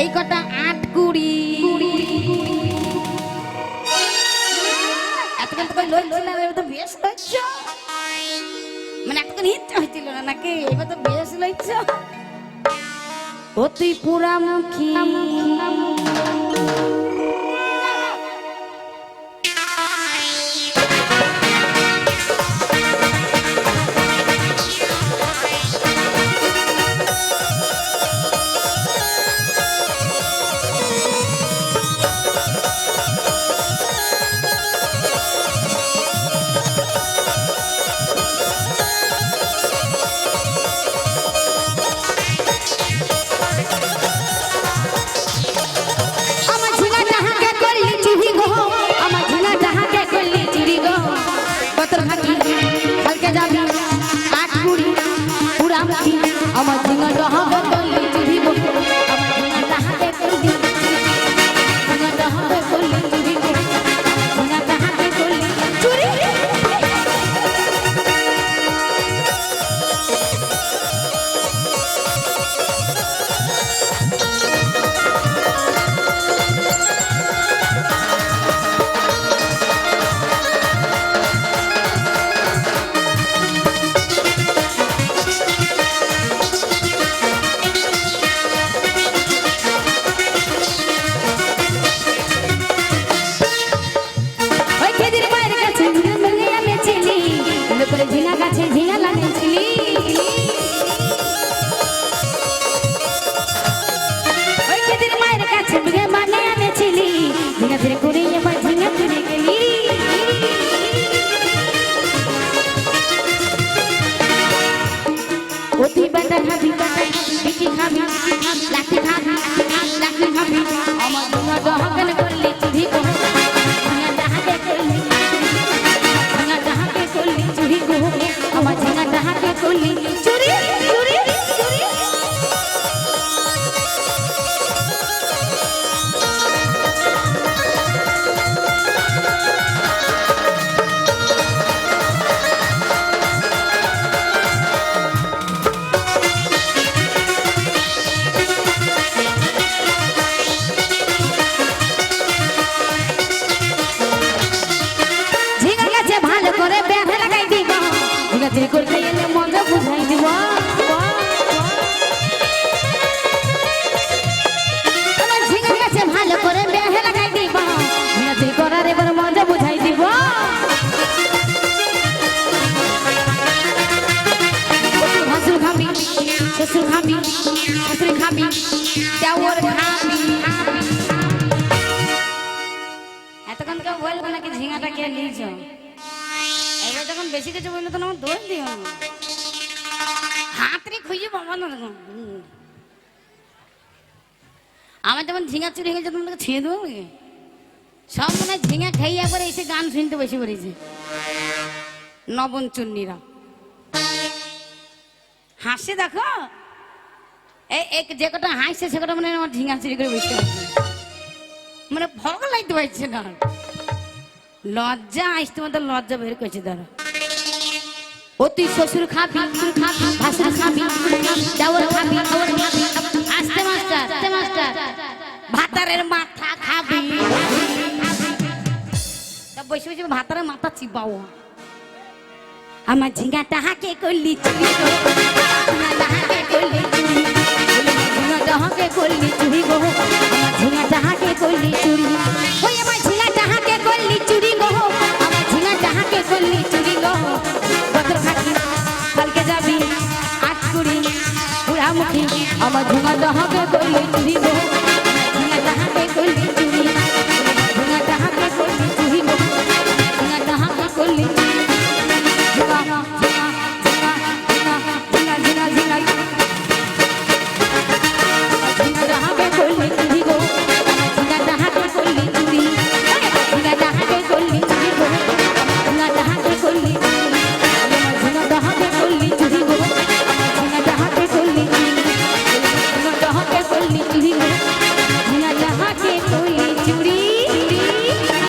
এই কটা আট কুড়ি। এতক্ষণ তো লই না এবার তো বেশ মানে এতক্ষণ ইচ্ছা হয়েছিল না নাকি? এবার তো বেশ লইছ। অতি পুরা মুখী আমার চুরি করতে এলে মজা বুঝাই দিব। আমার ঝিঙা গাছে ভালো করে বেঁধে লাগাই দিব। চুরি করার এবার মজা বুঝাই দিব। ভাসুর খাবি, শ্বশুর খাবি শাশুড়ি খাবি, দেওয়ার খাবি। এতক্ষণ কেউ বলব নাকি ঝিঙাটা কে নিয়েছ? যখন বেশি কিছু বলল তখন আমার দোষ দিও হাতরে খুঁজে পাবো না তখন। আমার যখন ঝিঙা চুরি হয়ে গেছে তখন ছেড়ে দেবো? সব মনে হয় ঝিঙা খাইয়ে একবারে এসে গান শুনতে বসে পড়েছে। নবন চুন্নিরা হাসে দেখো? এক যে কটা হাসছে সে কটা মানে আমার ঝিঙা চুরি করে বসে মানে ভগ লাগতে পারছে না। লজ্জা আসতে মতো লজ্জা বের করছে দাঁড়া অতি শ্বশুর খাবি ভাসুর খাবি দেওয়ার খাবি আস্তে মাস্টার আস্তে মাস্টার। ভাতারের মাথা খাবি। বসে বসে ভাতারের মাথা আমার ঝিঙ্গাটা হাকে করলি চুরি হাকে করলি চুরি হাকে করলি চুরি মুখী। আমার ঝিঙ্গাটা হবে চুরি গো